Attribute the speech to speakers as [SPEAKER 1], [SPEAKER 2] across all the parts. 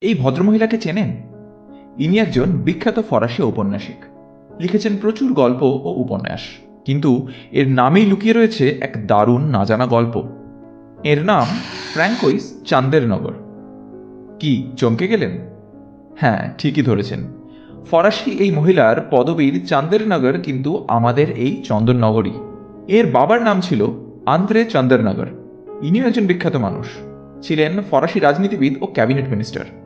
[SPEAKER 1] এই ভদ্রমহিলাকে চেনেন? ইনি একজন বিখ্যাত ফরাসি ঔপন্যাসিক। লিখেছেন প্রচুর গল্প ও উপন্যাস। কিন্তু এর নামেই লুকিয়ে রয়েছে এক দারুণ না জানা গল্প। এর নাম ফ্র্যাঙ্কোইস চান্দের নগর কি, চমকে গেলেন? হ্যাঁ ঠিকই ধরেছেন। ফরাসি এই মহিলার পদবীর চান্দেরনগর কিন্তু আমাদের এই চন্দননগরই এর বাবার নাম ছিল আন্দ্রে চন্দরনগর। ইনিও একজন বিখ্যাত মানুষ। ছিলেন ফরাসি রাজনীতিবিদ ও ক্যাবিনেট মিনিস্টার।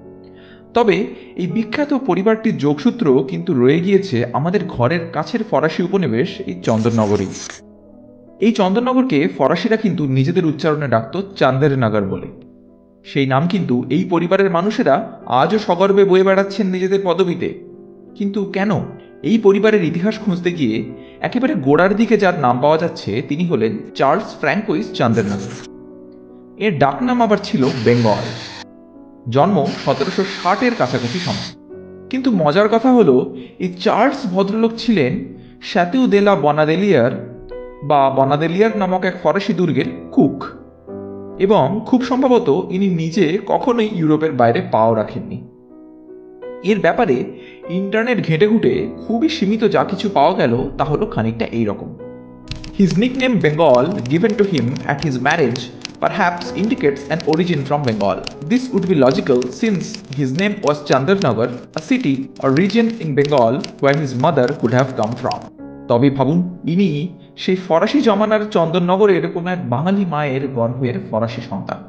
[SPEAKER 1] তবে এই বিখ্যাত পরিবারটির যোগসূত্র কিন্তু রয়ে গিয়েছে আমাদের ঘরের কাছের ফরাসি উপনিবেশ, এই চন্দননগরেই এই চন্দননগরকে ফরাসিরা কিন্তু নিজেদের উচ্চারণে ডাকত চান্দের নগর বলে। সেই নাম কিন্তু এই পরিবারের মানুষেরা আজও সগর্বে বয়ে বেড়াচ্ছেন নিজেদের পদবিতে। কিন্তু কেন? এই পরিবারের ইতিহাস খুঁজতে গিয়ে একেবারে গোড়ার দিকে যার নাম পাওয়া যাচ্ছে, তিনি হলেন চার্লস ফ্র্যাঙ্কোইস চান্দেরনগর। এর ডাকনাম আবার ছিল বেঙ্গল। জন্ম সতেরোশো ষাটের কাছাকাছি সময়। কিন্তু মজার কথা হলো এই চার্লস ভদ্রলোক ছিলেন শ্যাতিউ দেলা বনাদেলিয়ার বা বনাদেলিয়ার নামক এক ফরাসি দুর্গের কুক। এবং খুব সম্ভবত ইনি নিজে কখনোই ইউরোপের বাইরে পাও রাখেননি। এর ব্যাপারে ইন্টারনেট ঘেঁটে ঘুটে খুবই সীমিত যা কিছু পাওয়া গেল তা হলো খানিকটা এইরকম। His nickname Bengal given to him at his marriage, perhaps indicates an origin from Bengal. This would be logical since his name was Chandarnagar, a city or region in Bengal where his mother could have come from. তবে ভাবুন ইনি সেই ফরাসি জমানার চন্দননগরের কোনো এক বাঙালি মায়ের গর্ভের ফরাসি সন্তান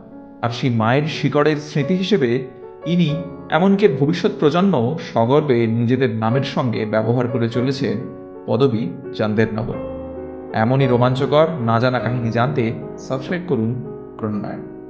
[SPEAKER 1] আর সেই মায়ের শিকড়ের স্মৃতি হিসেবে ইনি এমনকি ভবিষ্যৎ প্রজন্ম সগর্বে নিজেদের নামের সঙ্গে ব্যবহার করে চলেছে পদবী চান্দের নগর এমনই রোমাঞ্চকর না জানা কাহিনী জানতে সাবস্ক্রাইব করুন Good night.